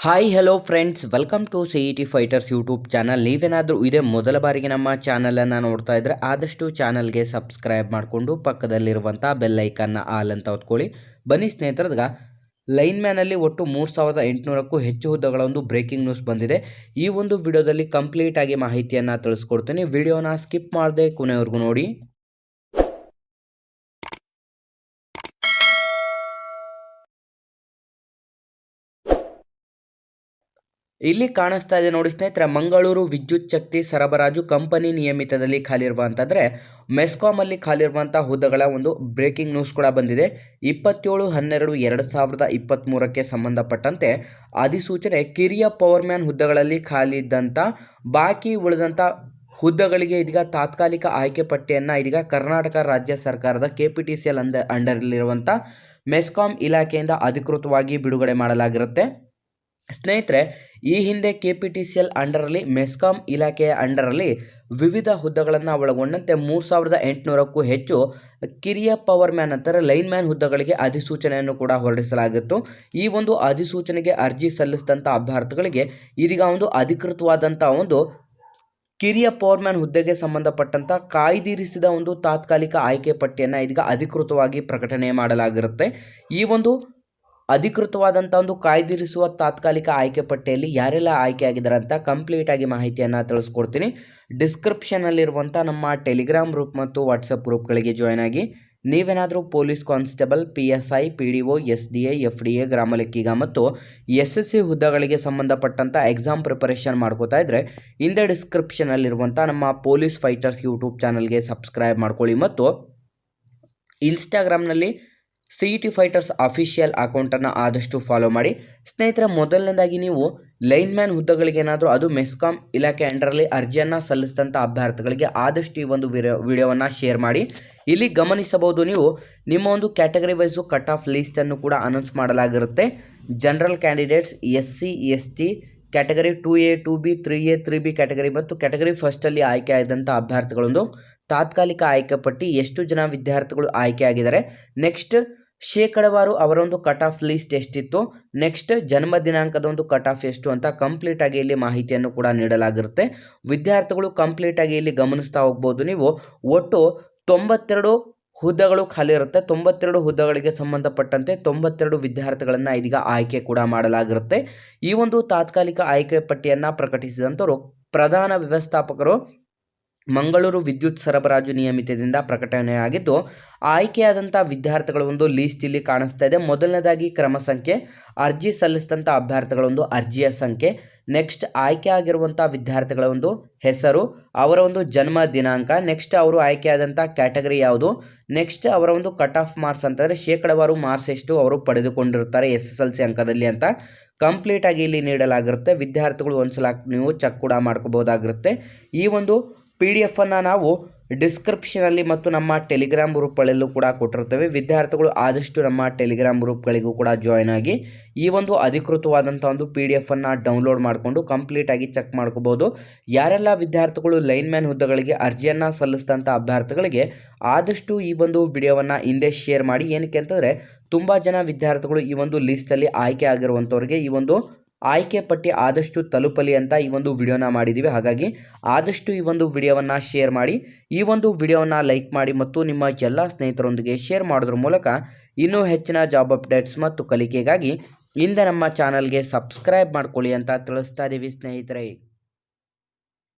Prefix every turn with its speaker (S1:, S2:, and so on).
S1: Hi hello friends welcome to C E T fighters YouTube channel ನೀವೇನಾದರೂ ಇದೇ ಮೊದಲ ಬಾರಿಗೆ ನಮ್ಮ ಚಾನಲನ್ನು ನೋಡ್ತಾ ಇದ್ದರೆ ಆದಷ್ಟು ಚಾನಲ್ಗೆ ಸಬ್ಸ್ಕ್ರೈಬ್ ಮಾಡಿಕೊಂಡು ಪಕ್ಕದಲ್ಲಿರುವಂಥ ಬೆಲ್ಲೈಕನ್ನ ಆಲ್ ಅಂತ ಹೊತ್ಕೊಳ್ಳಿ ಬನ್ನಿ ಸ್ನೇಹಿತರದಾಗ ಲೈನ್ ಮ್ಯಾನಲ್ಲಿ ಒಟ್ಟು ಮೂರು ಸಾವಿರದ ಎಂಟುನೂರಕ್ಕೂ ಹೆಚ್ಚು ಹುದ್ದೆಗಳ ಒಂದು ಬ್ರೇಕಿಂಗ್ ನ್ಯೂಸ್ ಬಂದಿದೆ. ಈ ಒಂದು ವಿಡಿಯೋದಲ್ಲಿ ಕಂಪ್ಲೀಟಾಗಿ ಮಾಹಿತಿಯನ್ನು ತಿಳಿಸ್ಕೊಡ್ತೀನಿ. ವಿಡಿಯೋನ ಸ್ಕಿಪ್ ಮಾಡದೆ ಕೊನೆಯವರೆಗೂ ನೋಡಿ. ಇಲ್ಲಿ ಕಾಣಿಸ್ತಾ ಇದೆ ನೋಡಿ ಸ್ನೇಹಿತರೆ, ಮಂಗಳೂರು ವಿದ್ಯುತ್ ಶಕ್ತಿ ಸರಬರಾಜು ಕಂಪನಿ ನಿಯಮಿತದಲ್ಲಿ ಖಾಲಿರುವ ಅಂತಂದರೆ ಮೆಸ್ಕಾಮಲ್ಲಿ ಖಾಲಿರುವಂಥ ಹುದ್ದೆಗಳ ಒಂದು ಬ್ರೇಕಿಂಗ್ ನ್ಯೂಸ್ ಕೂಡ ಬಂದಿದೆ. ಇಪ್ಪತ್ತೇಳು, ಹನ್ನೆರಡು, ಎರಡು ಸಾವಿರದ ಇಪ್ಪತ್ತ್ಮೂರಕ್ಕೆ ಸಂಬಂಧಪಟ್ಟಂತೆ ಅಧಿಸೂಚನೆ ಕಿರಿಯ ಪವರ್ಮ್ಯಾನ್ ಹುದ್ದೆಗಳಲ್ಲಿ ಖಾಲಿ ಇದ್ದಂಥ ಬಾಕಿ ಉಳಿದಂಥ ಹುದ್ದೆಗಳಿಗೆ ಇದೀಗ ತಾತ್ಕಾಲಿಕ ಆಯ್ಕೆ ಪಟ್ಟಿಯನ್ನು ಇದೀಗ ಕರ್ನಾಟಕ ರಾಜ್ಯ ಸರ್ಕಾರದ K P T C L ಅಂದ ಅಂಡರಲ್ಲಿರುವಂಥ ಮೆಸ್ಕಾಂ ಇಲಾಖೆಯಿಂದ ಅಧಿಕೃತವಾಗಿ ಬಿಡುಗಡೆ ಮಾಡಲಾಗಿರುತ್ತೆ. ಸ್ನೇಹಿತರೆ, ಈ ಹಿಂದೆ K P T C L ಅಂಡರಲ್ಲಿ, MESCOM ಇಲಾಖೆಯ ಅಂಡರಲ್ಲಿ ವಿವಿಧ ಹುದ್ದೆಗಳನ್ನು ಒಳಗೊಂಡಂತೆ ಮೂರು ಸಾವಿರದ ಎಂಟುನೂರಕ್ಕೂ ಹೆಚ್ಚು ಕಿರಿಯ ಪವರ್ ಮ್ಯಾನ್ ಅಂತಾರೆ ಲೈನ್ ಮ್ಯಾನ್ ಹುದ್ದೆಗಳಿಗೆ ಅಧಿಸೂಚನೆಯನ್ನು ಕೂಡ ಹೊರಡಿಸಲಾಗಿತ್ತು. ಈ ಒಂದು ಅಧಿಸೂಚನೆಗೆ ಅರ್ಜಿ ಸಲ್ಲಿಸಿದಂಥ ಅಭ್ಯರ್ಥಿಗಳಿಗೆ ಇದೀಗ ಒಂದು ಅಧಿಕೃತವಾದಂಥ ಒಂದು ಕಿರಿಯ ಪವರ್ ಮ್ಯಾನ್ ಹುದ್ದೆಗೆ ಸಂಬಂಧಪಟ್ಟಂಥ ಕಾಯ್ದಿರಿಸಿದ ಒಂದು ತಾತ್ಕಾಲಿಕ ಆಯ್ಕೆ ಪಟ್ಟಿಯನ್ನು ಇದೀಗ ಅಧಿಕೃತವಾಗಿ ಪ್ರಕಟಣೆ ಮಾಡಲಾಗಿರುತ್ತೆ. ಈ ಒಂದು ಅಧಿಕೃತವಾದಂಥ ಒಂದು ಕಾಯ್ದಿರಿಸುವ ತಾತ್ಕಾಲಿಕ ಆಯ್ಕೆ ಪಟ್ಟಿಯಲ್ಲಿ ಯಾರೆಲ್ಲ ಆಯ್ಕೆ ಆಗಿದ್ದಾರೆ ಅಂತ ಕಂಪ್ಲೀಟ್ ಆಗಿ ಮಾಹಿತಿಯನ್ನು ತಿಳಿಸ್ಕೊಡ್ತೀನಿ. ಡಿಸ್ಕ್ರಿಪ್ಷನಲ್ಲಿರುವಂಥ ನಮ್ಮ ಟೆಲಿಗ್ರಾಮ್ ಗ್ರೂಪ್ ಮತ್ತು ವಾಟ್ಸಪ್ ಗ್ರೂಪ್ಗಳಿಗೆ ಜಾಯ್ನ್ ಆಗಿ ನೀವೇನಾದರೂ police constable P S I P D O S D A F D A ಗ್ರಾಮ ಲೆಕ್ಕಿಗ ಮತ್ತು ಎಸ್ ಎಸ್ ಸಿ ಹುದ್ದೆಗಳಿಗೆ ಸಂಬಂಧಪಟ್ಟಂಥ ಎಕ್ಸಾಮ್ ಪ್ರಿಪರೇಷನ್ ಮಾಡ್ಕೋತಾ ಇದ್ದರೆ ಹಿಂದೆ ಡಿಸ್ಕ್ರಿಪ್ಷನಲ್ಲಿರುವಂಥ ನಮ್ಮ ಪೊಲೀಸ್ ಫೈಟರ್ಸ್ ಯೂಟ್ಯೂಬ್ ಚಾನಲ್ಗೆ ಸಬ್ಸ್ಕ್ರೈಬ್ ಮಾಡ್ಕೊಳ್ಳಿ ಮತ್ತು ಇನ್ಸ್ಟಾಗ್ರಾಮ್ನಲ್ಲಿ C E T fighters official ಅಕೌಂಟನ್ನು ಆದಷ್ಟು ಫಾಲೋ ಮಾಡಿ. ಸ್ನೇಹಿತರೆ, ಮೊದಲನೇದಾಗಿ ನೀವು ಲೈನ್ ಮ್ಯಾನ್ ಹುದ್ದೆಗಳಿಗೆ ಏನಾದರೂ ಅದು ಮೆಸ್ಕಾಂ ಇಲಾಖೆ ಅಂಡರಲ್ಲಿ ಅರ್ಜಿಯನ್ನು ಸಲ್ಲಿಸಿದಂಥ ಅಭ್ಯರ್ಥಿಗಳಿಗೆ ಆದಷ್ಟು ಈ ಒಂದು ವಿಡಿಯೋ, ವಿಡಿಯೋವನ್ನು ಶೇರ್ ಮಾಡಿ. ಇಲ್ಲಿ ಗಮನಿಸಬಹುದು ನೀವು, ನಿಮ್ಮ ಒಂದು ಕ್ಯಾಟಗರಿ ವೈಸು ಕಟ್ ಆಫ್ ಲೀಸ್ಟನ್ನು ಕೂಡ announce ಮಾಡಲಾಗಿರುತ್ತೆ. General candidates S C, S T, category two A, two B, three A, three B category ಮತ್ತು ಕ್ಯಾಟಗರಿ ಫಸ್ಟಲ್ಲಿ ಆಯ್ಕೆ ಆದಂಥ ಅಭ್ಯರ್ಥಿಗಳೊಂದು ತಾತ್ಕಾಲಿಕ ಆಯ್ಕೆ ಪಟ್ಟಿ ಎಷ್ಟು ಜನ ವಿದ್ಯಾರ್ಥಿಗಳು ಆಯ್ಕೆ ಆಗಿದ್ದಾರೆ. ನೆಕ್ಸ್ಟ್ ಶೇಕಡವಾರು ಅವರೊಂದು ಕಟ್ ಆಫ್ ಲಿಸ್ಟ್ ಎಷ್ಟಿತ್ತು? ನೆಕ್ಸ್ಟ್ ಜನ್ಮ ದಿನಾಂಕದ ಒಂದು ಕಟ್ ಆಫ್ ಎಷ್ಟು ಅಂತ ಕಂಪ್ಲೀಟ್ ಆಗಿ ಇಲ್ಲಿ ಮಾಹಿತಿಯನ್ನು ಕೂಡ ನೀಡಲಾಗಿರುತ್ತೆ. ವಿದ್ಯಾರ್ಥಿಗಳು ಕಂಪ್ಲೀಟ್ ಆಗಿ ಇಲ್ಲಿ ಗಮನಿಸ್ತಾ ಹೋಗ್ಬೋದು ನೀವು. ಒಟ್ಟು ತೊಂಬತ್ತೆರಡು ಹುದ್ದೆಗಳು ಖಾಲಿ ಇರುತ್ತೆ. ತೊಂಬತ್ತೆರಡು ಹುದ್ದೆಗಳಿಗೆ ಸಂಬಂಧಪಟ್ಟಂತೆ ತೊಂಬತ್ತೆರಡು ವಿದ್ಯಾರ್ಥಿಗಳನ್ನು ಇದೀಗ ಆಯ್ಕೆ ಕೂಡ ಮಾಡಲಾಗಿರುತ್ತೆ. ಈ ಒಂದು ತಾತ್ಕಾಲಿಕ ಆಯ್ಕೆ ಪಟ್ಟಿಯನ್ನು ಪ್ರಕಟಿಸಿದಂಥವರು ಪ್ರಧಾನ ವ್ಯವಸ್ಥಾಪಕರು ಮಂಗಳೂರು ವಿದ್ಯುತ್ ಸರಬರಾಜು ನಿಯಮಿತದಿಂದ ಪ್ರಕಟಣೆಯಾಗಿದ್ದು, ಆಯ್ಕೆಯಾದಂಥ ವಿದ್ಯಾರ್ಥಿಗಳ ಒಂದು ಲೀಸ್ಟ್ ಇಲ್ಲಿ ಕಾಣಿಸ್ತಾ ಇದೆ. ಮೊದಲನೇದಾಗಿ ಕ್ರಮ ಸಂಖ್ಯೆ, ಅರ್ಜಿ ಸಲ್ಲಿಸಿದಂಥ ಅಭ್ಯರ್ಥಿಗಳ ಒಂದು ಅರ್ಜಿಯ ಸಂಖ್ಯೆ ನೆಕ್ಸ್ಟ್ ಆಯ್ಕೆ ಆಗಿರುವಂಥ ವಿದ್ಯಾರ್ಥಿಗಳ ಒಂದು ಹೆಸರು, ಅವರ ಒಂದು ಜನ್ಮ ದಿನಾಂಕ ನೆಕ್ಸ್ಟ್ ಅವರು ಆಯ್ಕೆಯಾದಂಥ ಕ್ಯಾಟಗರಿ ಯಾವುದು ನೆಕ್ಸ್ಟ್ ಅವರ ಒಂದು ಕಟ್ ಆಫ್ ಮಾರ್ಕ್ಸ್ ಅಂತಂದರೆ ಶೇಕಡವಾರು ಮಾರ್ಕ್ಸ್ ಎಷ್ಟು ಅವರು ಪಡೆದುಕೊಂಡಿರುತ್ತಾರೆ ಎಸ್ ಎಸ್ ಎಲ್ ಸಿ ಅಂಕದಲ್ಲಿ ಅಂತ ಕಂಪ್ಲೀಟಾಗಿ ಇಲ್ಲಿ ನೀಡಲಾಗಿರುತ್ತೆ. ವಿದ್ಯಾರ್ಥಿಗಳು ಒಂದ್ಸಲ ನೀವು ಚೆಕ್ ಕೂಡ ಮಾಡ್ಕೋಬೋದಾಗಿರುತ್ತೆ ಈ ಒಂದು ಪಿ ಡಿ ಎಫನ್ನು ನಾವು ಡಿಸ್ಕ್ರಿಪ್ಷನಲ್ಲಿ ಮತ್ತು ನಮ್ಮ ಟೆಲಿಗ್ರಾಮ್ ಗ್ರೂಪ್ಗಳಲ್ಲೂ ಕೂಡ ಕೊಟ್ಟಿರ್ತೇವೆ ವಿದ್ಯಾರ್ಥಿಗಳು ಆದಷ್ಟು ನಮ್ಮ ಟೆಲಿಗ್ರಾಮ್ ಗ್ರೂಪ್ಗಳಿಗೂ ಕೂಡ ಜಾಯ್ನ್ ಆಗಿ ಈ ಒಂದು ಅಧಿಕೃತವಾದಂಥ ಒಂದು ಪಿ ಡಿ ಎಫನ್ನು ಡೌನ್ಲೋಡ್ ಮಾಡಿಕೊಂಡು ಕಂಪ್ಲೀಟಾಗಿ ಚೆಕ್ ಮಾಡ್ಕೋಬೋದು. ಯಾರೆಲ್ಲ ವಿದ್ಯಾರ್ಥಿಗಳು ಲೈನ್ ಮ್ಯಾನ್ ಹುದ್ದೆಗಳಿಗೆ ಅರ್ಜಿಯನ್ನು ಸಲ್ಲಿಸಿದಂಥ ಅಭ್ಯರ್ಥಿಗಳಿಗೆ ಆದಷ್ಟು ಈ ಒಂದು ವಿಡಿಯೋವನ್ನು ಹಿಂದೆ ಶೇರ್ ಮಾಡಿ. ಏನಕ್ಕೆ ಅಂತಂದರೆ, ತುಂಬ ಜನ ವಿದ್ಯಾರ್ಥಿಗಳು ಈ ಒಂದು ಲಿಸ್ಟಲ್ಲಿ ಆಯ್ಕೆ ಆಗಿರುವಂಥವ್ರಿಗೆ ಈ ಒಂದು ಆಯ್ಕೆ ಪಟ್ಟಿ ಆದಷ್ಟು ತಲುಪಲಿ ಅಂತ ಈ ಒಂದು ವಿಡಿಯೋನ ಮಾಡಿದ್ದೀವಿ ಹಾಗಾಗಿ ಆದಷ್ಟು ಈ ಒಂದು ವಿಡಿಯೋವನ್ನು ಶೇರ್ ಮಾಡಿ, ಈ ಒಂದು ವಿಡಿಯೋವನ್ನು ಲೈಕ್ ಮಾಡಿ ಮತ್ತು ನಿಮ್ಮ ಎಲ್ಲ ಸ್ನೇಹಿತರೊಂದಿಗೆ ಶೇರ್ ಮಾಡೋದ್ರ ಮೂಲಕ ಇನ್ನೂ ಹೆಚ್ಚಿನ ಜಾಬ್ ಅಪ್ಡೇಟ್ಸ್ ಮತ್ತು ಕಲಿಕೆಗಾಗಿ ಇಂದ ನಮ್ಮ ಚಾನಲ್ಗೆ ಸಬ್ಸ್ಕ್ರೈಬ್ ಮಾಡ್ಕೊಳ್ಳಿ ಅಂತ ತಿಳಿಸ್ತಾ ಇದ್ದೀವಿ ಸ್ನೇಹಿತರೆ.